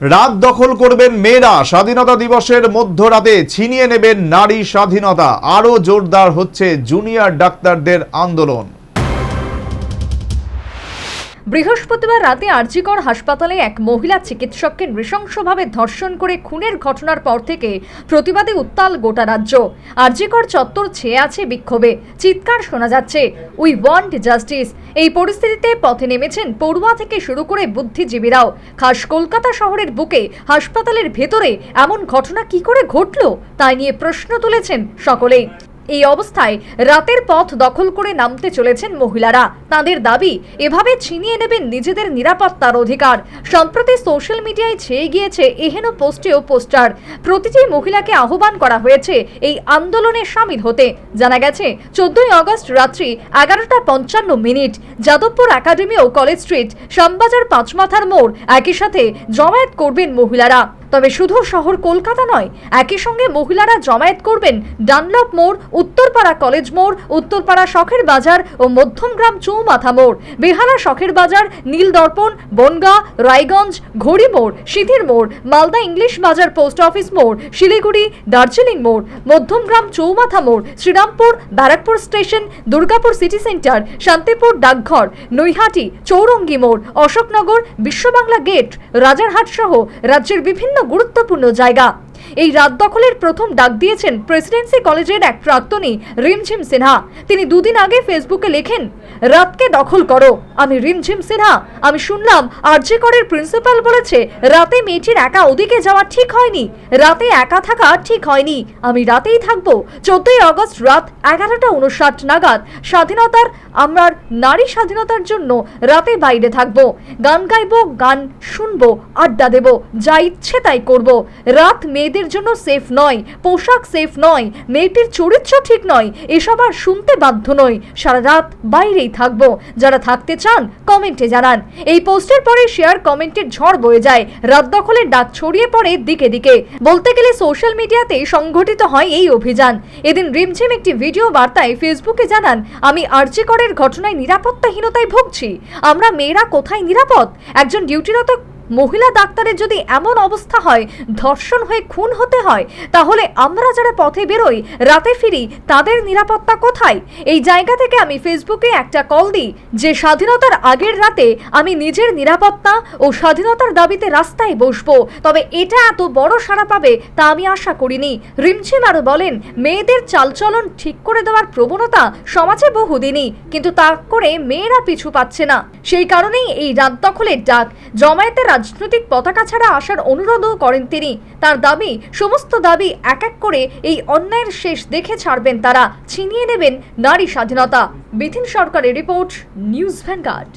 রাত দখল করবেন মেয়েরা। স্বাধীনতা দিবসের মধ্যরাতে ছিনিয়ে নেবেন নারী স্বাধীনতা। আরও জোরদার হচ্ছে জুনিয়র ডাক্তারদের আন্দোলন। বৃহস্পতিবার রাতে আরজিকর হাসপাতালে এক মহিলা চিকিৎসককে নৃশংসভাবে ধর্ষণ করে খুনের ঘটনার পর থেকে প্রতিবাদে উত্তাল গোটা রাজ্য। আরজিকর চত্বর ছেয়ে আছে বিক্ষোভে। চিৎকার শোনা যাচ্ছে, উই ওয়ান্ট জাস্টিস। এই পরিস্থিতিতে পথে নেমেছেন পড়ুয়া থেকে শুরু করে বুদ্ধিজীবীরাও। খাস কলকাতা শহরের বুকে হাসপাতালের ভেতরে এমন ঘটনা কি করে ঘটল, তাই নিয়ে প্রশ্ন তুলেছেন সকলেই। এই অবস্থায় রাতের পথ দখল করে নামতে চলেছেন মহিলারা। তাদের দাবি, এভাবে ছিনিয়ে নেবেন নিজেদের নিরাপত্তার অধিকার। সম্প্রতি সোশ্যাল মিডিয়ায় ছেয়ে গিয়েছে এহেন পোস্টেও পোস্টার। প্রতিটি মহিলাকে আহ্বান করা হয়েছে এই আন্দোলনে সামিল হতে। জানা গেছে, চোদ্দই আগস্ট রাত্রি এগারোটা পঞ্চান্ন মিনিট যাদবপুর একাডেমি ও কলেজ স্ট্রিট, শ্যামবাজার পাঁচমাথার মোড়, একই সাথে জমায়েত করবেন মহিলারা। তবে শুধু শহর কলকাতা নয়, একই সঙ্গে মহিলারা জমায়েত করবেন ডানলপ মোড়, উত্তরপাড়া কলেজ মোড়, উত্তরপাড়া শখের বাজার ও মধ্যমগ্রাম চৌমাথা মোড়, বেহালা শখের বাজার, নীলদর্পণ, বনগা, রায়গঞ্জ, ঘড়ি মোড় সিধির মোড়, Malda English Bazar post office মোড়, শিলিগুড়ি, দার্জিলিং মোড়, মধ্যমগ্রাম চৌমাথা মোড়, Serampore, Barrackpore station, Durgapur city centre, Shantipur ডাকঘর, নৈহাটি, চৌরঙ্গি মোড়, অশোকনগর, বিশ্ববাংলা গেট, রাজারহাট সহ রাজ্যের বিভিন্ন গুরুত্বপূর্ণ জায়গা। এই রাত দখলের প্রথম ডাক দিয়েছেন প্রেসিডেন্সি কলেজের এক প্রাক্তনী, রিমঝিম সিনহা। তিনি দুদিন আগে ফেসবুকে লেখেন, রাতকে দখল করো। আমি রিমঝিম সিনহা, আমি শুনলাম, আরজে করের প্রিন্সিপাল বলেছে, রাতে মেয়েটির একা ওদিকে যাওয়া ঠিক হয়নি, রাতে একা থাকা ঠিক হয়নি, আমি রাতেই থাকব। চোদ্দই আগস্ট রাত এগারোটা উনষাট নাগাদ, স্বাধীনতার, আমার নারী স্বাধীনতার জন্য রাতে বাইরে থাকব। গান গাইবো, গান শুনব, আড্ডা দেবো, যা ইচ্ছে তাই করব। রাত মেয়েদের জন্য সেফ নয়, পোশাক সেফ নয়, মেয়েটির চরিত্র ঠিক নয়, এসব আর শুনতে বাধ্য নয় সারা রাত বাইরেই থাকব। যারা থাকতে চান কমেন্টে জানান। এই পোস্টের পরে শেয়ার কমেন্টের ঝড় বয়ে যায়। রাত দখলের ডাক ছড়িয়ে পড়ে দিকে দিকে। বলতে গেলে সোশ্যাল মিডিয়াতে সংঘটিত হয় এই অভিযান। এদিন রিমঝিম একটি ভিডিও বার্তায় ফেসবুকে জানান, আমি আর্জি করের ঘটনায় নিরাপত্তাহীনতায় ভুগছি। আমরা মেয়েরা কোথায় নিরাপদ? একজন ডিউটিরত মহিলা ডাক্তারের যদি এমন অবস্থা হয়, ধর্ষণ হয়ে খুন হতে হয়, তাহলে আমরা যারা পথে বেরোই, রাতে ফিরি, তাদের নিরাপত্তা কোথায়? এই জায়গা থেকে আমি ফেসবুকে একটা কল দিই, যে স্বাধীনতার আগের রাতে আমি নিজের নিরাপত্তা ও স্বাধীনতার দাবিতে রাস্তায় বসবো। তবে এটা এত বড় সাড়া পাবে তা আমি আশা করিনি। রিমঝিম আরও বলেন, মেয়েদের চালচলন ঠিক করে দেওয়ার প্রবণতা সমাজে বহুদিনই, কিন্তু তা করে মেয়েরা পিছু পাচ্ছে না। সেই কারণেই এই রাত দখলের ডাক জমায়েতে রাজনৈতিক পতাকা ছাড়া আসার অনুরোধও করেন তিনি। তার দাবি, সমস্ত দাবি এক এক করে এই অন্যায়ের শেষ দেখে ছাড়বেন তারা, ছিনিয়ে নেবেন নারী স্বাধীনতা। বিথিন সরকারের রিপোর্ট, নিউজ ভ্যানগার্ড।